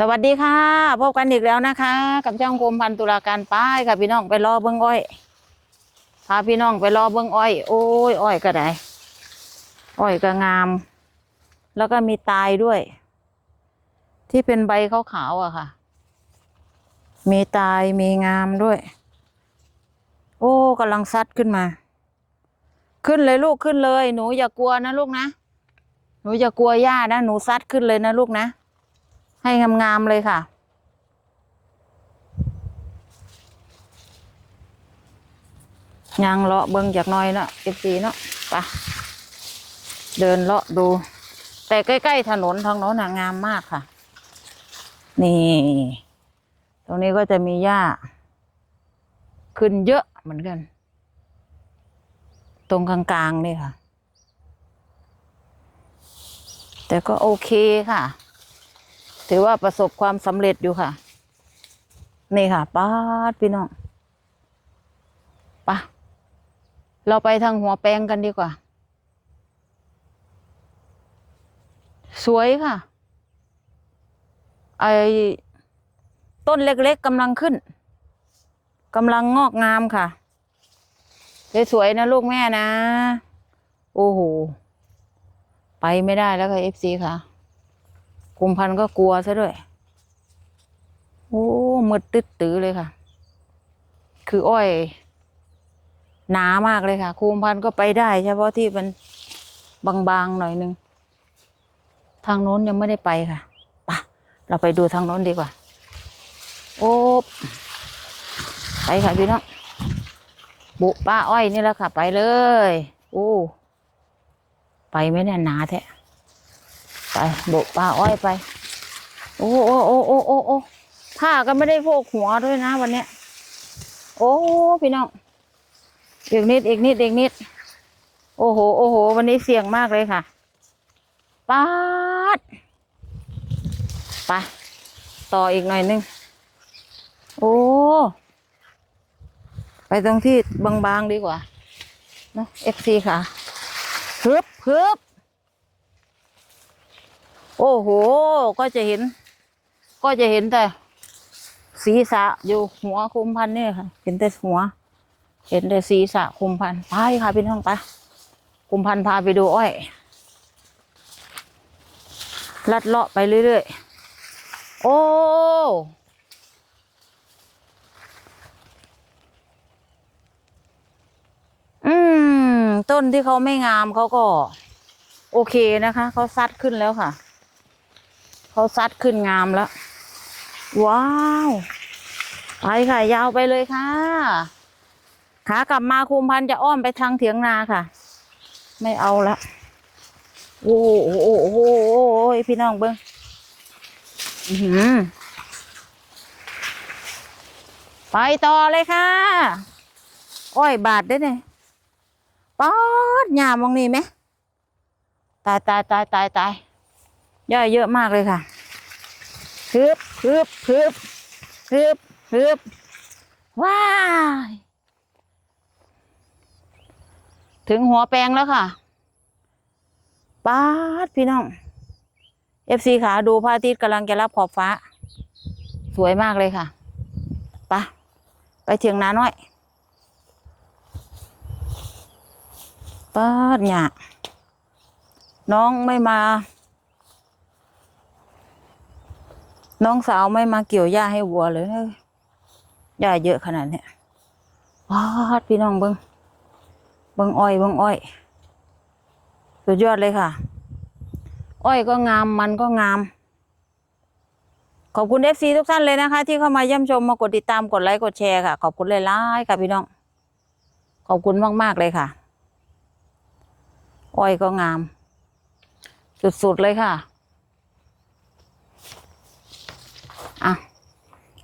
สวัสดีค่ะ พบกันอีกแล้วนะคะ กับช่องคมพันตุลาการป้ายค่ะ พี่น้องไปรอเบิ้งอ้อยพาพี่น้องไปรอเบิ้งอ้อย โอ้ยอ้อยก็ได้อ้อยก็งาม แล้วก็มีตายด้วย ที่เป็นใบขาวๆอะค่ะ มีตายมีงามด้วย โอ้กำลังซัดขึ้นมา ขึ้นเลยลูกขึ้นเลย หนูอย่ากลัวนะลูกนะหนูอย่ากลัวย่านะหนูซัดขึ้นเลยนะลูกนะ ให้งามๆเลยค่ะ ยางเลาะเบิ่งจากน้อยเนาะเอฟซีเนาะไปเดินเลาะดู แต่ใกล้ๆถนนทางโน้นนะงามมากค่ะ นี่ ตรงนี้ก็จะมีหญ้า ขึ้นเยอะเหมือนกัน ตรงกลางๆนี่ค่ะ แต่ก็โอเคค่ะ ถือว่าประสบความสำเร็จอยู่ค่ะ นี่ค่ะป้าดพี่น้องปะเราไปทางหัวแปลงกันดีกว่า สวยค่ะ ไอต้นเล็กๆกำลังขึ้นกำลังงอกงามค่ะ สวยๆนะลูกแม่นะ โอ้โห ไปไม่ได้แล้วค่ะเอฟซีค่ะ กุมพันก็กลัวซะด้วย โอ้มืดตึ๊ดตื้อเลยค่ะ คืออ้อย หนามากเลยค่ะคุมพันก็ไปได้ เฉพาะที่มันบางๆหน่อยนึง ทางโน้นยังไม่ได้ไปค่ะปะเราไปดูทางโน้นดีกว่า โอ้ไปค่ะพี่น้องบุป้าอ้อยนี่แหละค่ะ ไปเลย โอ้ ไปไหมเนี่ยหนาแท้ ไปโบกปลาอ้อยไป โอ้โอ้โอ้โอ้โอ้โอ้ผ้าก็ไม่ได้โพกหัวด้วยนะวันเนี้ย โอ้พี่น้องอีกนิดอีกนิดอีกนิด โอ้โหโอ้โห วันนี้เสี่ยงมากเลยค่ะปาดไปต่ออีกหน่อยนึง โอ้ ไปตรงที่บางๆดีกว่าเนอะเอฟซีค่ะฮึบฮึบ โอ้โห ก็จะเห็น ก็จะเห็นแต่ศีรษะอยู่หัวคุมพันเนี่ยค่ะ เห็นแต่หัว เห็นแต่ศีรษะคุมพันไปค่ะพี่น้องไปคุมพันพาไปดูอ้อย ลัดเลาะไปเรื่อยๆ โอ้อืม ต้นที่เขาไม่งามเขาก็ โอเคนะคะ เขาซัดขึ้นแล้วค่ะ เขาซัดขึ้นงามแล้ว ว้าว ไปค่ะยาวไปเลยค่ะขากลับมาคุมพันจะอ้อมไปทางเถียงนาค่ะ ไม่เอาละโอ้โหโอ้โหโอ้โหพี่น้องเบิ้งอื้อหือไปต่อเลยค่ะ อ้อยบาทได้เนี่ยป๊อดหยามองนี่ไหม ตายตายตายตายตาย ย่อยเยอะมากเลยค่ะฮึบฮึบฮึบฮึบฮึบว้ายถึงหัวแปลงแล้วค่ะป้าดพี่น้องเอฟซีขาดูพระอาทิตย์กำลังจะรับขอบฟ้า สวยมากเลยค่ะไปะไปเถียงนาน้อยป้าดหยาน้องไม่มา น้องสาวไม่มาเกี่ยวหญ้าให้วัวเลยเอ้ยหญ้าเยอะขนาดเนี้ยว้าดพี่น้องเบิงเบิงอ้อยเบิงอ้อย สุดยอดเลยค่ะ อ้อยก็งามมันก็งาม ขอบคุณเอฟซีทุกท่านเลยนะคะ ที่เข้ามาเยี่ยมชมมากดติดตามกดไลค์กดแชร์ค่ะ ขอบคุณเลยล่ายค่ะพี่น้อง ขอบคุณมากๆเลยค่ะ อ้อยก็งาม สุดๆเลยค่ะ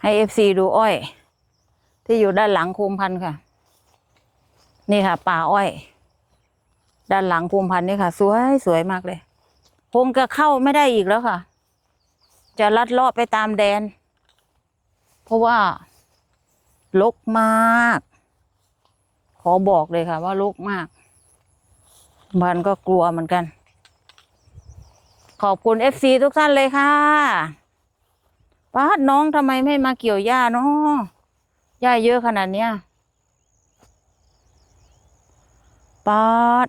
ให้เอฟซีดูอ้อย ที่อยู่ด้านหลังคุมพันธ์ค่ะ นี่ค่ะ ป่าอ้อย ด้านหลังคุมพันธ์นี่ค่ะ สวยสวยมากเลยคงจะเข้าไม่ได้อีกแล้วค่ะ จะลัดเลาะไปตามแดน เพราะว่าลกมาก ขอบอกเลยค่ะ ว่าลกมากพันก็กลัวเหมือนกัน ขอบคุณ FC ทุกท่านเลยค่ะ ป้าดน้องทำไมไม่มาเกี่ยวหญ้าเนาะหญ้าเยอะขนาดเนี้ยป้าด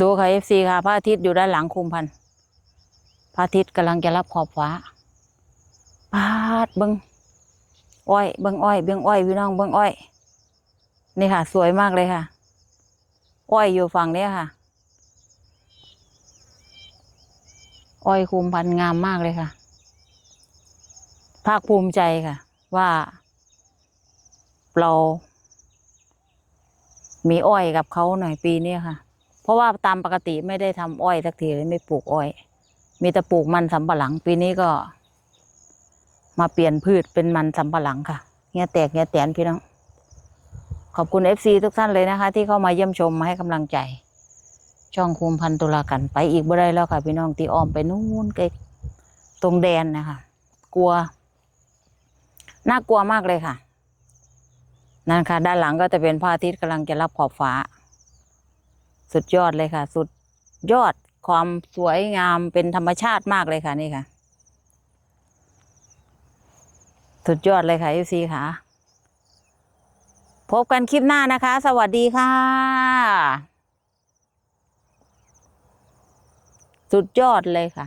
ดูค่ะเอฟซีค่ะพระอาทิตย์อยู่ด้านหลังคุมพันพระอาทิตย์กำลังจะรับขอบฟ้า ดเบิงอ้อยเบิงอ้อยเบิงอ้อยพี่น้องเบิงอ้อยนี่ค่ะ สวยมากเลยค่ะ อ้อยอยู่ฝั่งนี้ค่ะ อ้อยคุมพันงามมากเลยค่ะ ภาคภูมิใจค่ะ ว่า เรา มีอ้อยกับเขาหน่อยปีนี้ค่ะ เพราะว่าตามปกติไม่ได้ทำอ้อยสักทีเลยไม่ปลูกอ้อย มีแต่ปลูกมันสำปะหลังปีนี้ก็ มาเปลี่ยนพืชเป็นมันสำปะหลังค่ะเงี้ยแตกเงี้ยแตนพี่น้อง ขอบคุณเอฟซีทุกท่านเลยนะคะ ที่เข้ามาเยี่ยมชมมาให้กำลังใจ ช่องคุมพันตุลากันไปอีกบ่ได้แล้วค่ะ พี่น้องตีอ้อมไปนู่นไกลตรงแดนนะคะกลัว น่ากลัวมากเลยค่ะนั่นค่ะ ด้านหลังก็จะเป็นพระอาทิตย์กำลังจะรับขอบฟ้า สุดยอดเลยค่ะ สุดยอดความสวยงามเป็นธรรมชาติมากเลยค่ะนี่ค่ะ สุดยอดเลยค่ะเอฟซีค่ะ พบกันคลิปหน้านะคะ สวัสดีค่ะ สุดยอดเลยค่ะ